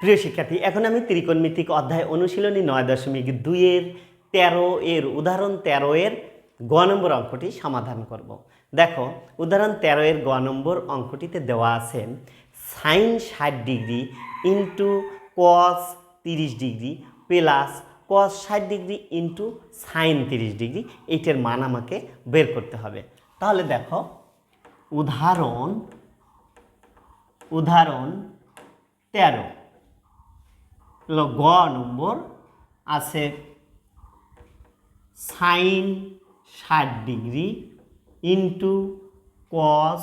প্রিয় শিক্ষার্থী, এখন আমি ত্রিকোণমিতিক অধ্যায় অনুশীলনী নয় দশমিক দুইয়ের তেরো এর উদাহরণ তেরো এর গ নম্বর অঙ্কটি সমাধান করব। দেখো, উদাহরণ তেরো এর গ নম্বর অঙ্কটিতে দেওয়া আছে, সাইন ষাট ডিগ্রি ইন্টু কস তিরিশ ডিগ্রি প্লাস কস ষাট ডিগ্রি ইন্টু সাইন তিরিশ ডিগ্রি, এইটার মান আমাকে বের করতে হবে। তাহলে দেখো, উদাহরণ উদাহরণ তেরো। হলো গ নম্বর আছে সাইন ষাট ডিগ্রি ইন্টু কস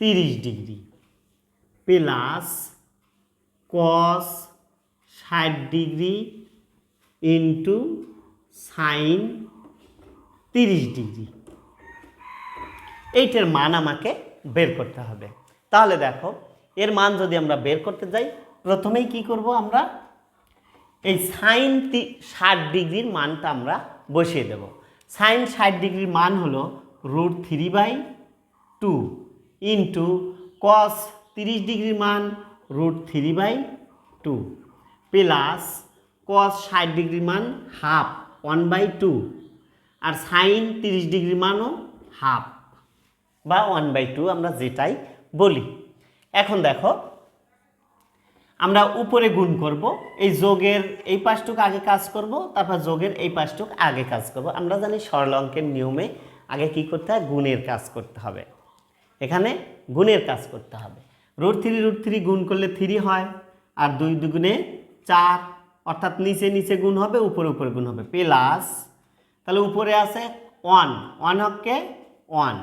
তিরিশ ডিগ্রি প্লাস কস ষাট ডিগ্রি ইন্টু সাইন তিরিশ ডিগ্রি। এইটার মান আমাকে বের করতে হবে। তাহলে দেখো, এর মান যদি আমরা বের করতে যাই প্রথমেই কি করব আমরা? এই সাইন ষাট ডিগ্রির মানটা আমরা বসিয়ে দেব। সাইন ষাট ডিগ্রির মান হলো root three by two into cos তিরিশ ডিগ্রির মান root three by two plus cos ষাট ডিগ্রির মান হাফ ওয়ান বাই টু আর সাইন তিরিশ ডিগ্রির মানও হাফ বা ওয়ান বাই টু আমরা যেটাই বলি। এখন দেখো আমরা উপরে গুণ করব, এই যোগের এই পাশটুক আগে কাজ করব, তারপর যোগের এই পাশটুক আগে কাজ করব। আমরা জানি সরল অঙ্কের নিয়মে আগে কি করতে হয়? গুণের কাজ করতে হবে। এখানে গুণের কাজ করতে হবে। রুট থ্রি রুট থ্রি গুণ করলে থ্রি হয়, আর দুই দুগুণে চার, অর্থাৎ নিচে নিচে গুণ হবে, উপরে উপরে গুণ হবে। প্লাস, তাহলে উপরে আছে ওয়ান ওয়ান হককে ওয়ান,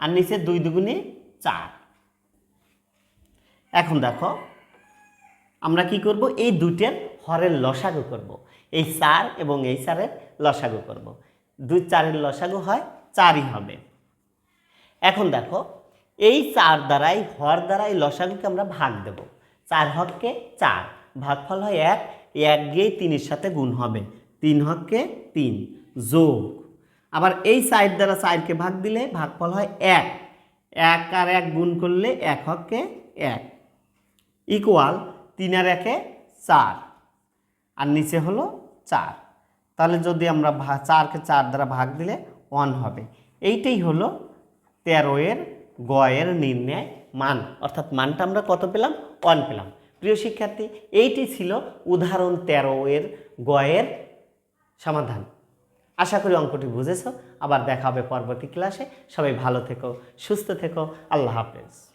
আর নিচে দুই দুগুণে চার। এখন দেখো আমরা কি করব? এই দুটের হরের লসাগু করব। এই চার এবং এই চারের লসাগু করব। দুই চারের লসাগু হয়, চারই হবে। এখন দেখো, এই চার দ্বারাই, হর দ্বারাই লসাগুকে আমরা ভাগ দেব। চার হককে চার। ভাগফল হয় এক। এক গিয়ে তিনের সাথে গুণ হবে। তিন হককে তিন। যোগ। আবার এই চার দ্বারা চারকে ভাগ দিলে ভাগফল হয় এক। এক আর এক গুণ করলে এক হককে এক। ইকুয়াল তিন আর একে চার। আর নিচে হলো চার। তাহলে যদি আমরা চারকে চার দ্বারা ভাগ দিলে ওয়ান হবে। এইটাই হলো তেরো এর গয়ের নির্ণয় মান। অর্থাৎ মানটা আমরা কত পেলাম? ওয়ান পেলাম। প্রিয় শিক্ষার্থী, এইটি ছিল উদাহরণ তেরো এর গয়ের সমাধান। আশা করি অঙ্কটি বুঝেছ। আবার দেখা হবে পরবর্তী ক্লাসে। সবাই ভালো থেকো, সুস্থ থেকো। আল্লাহ হাফেজ।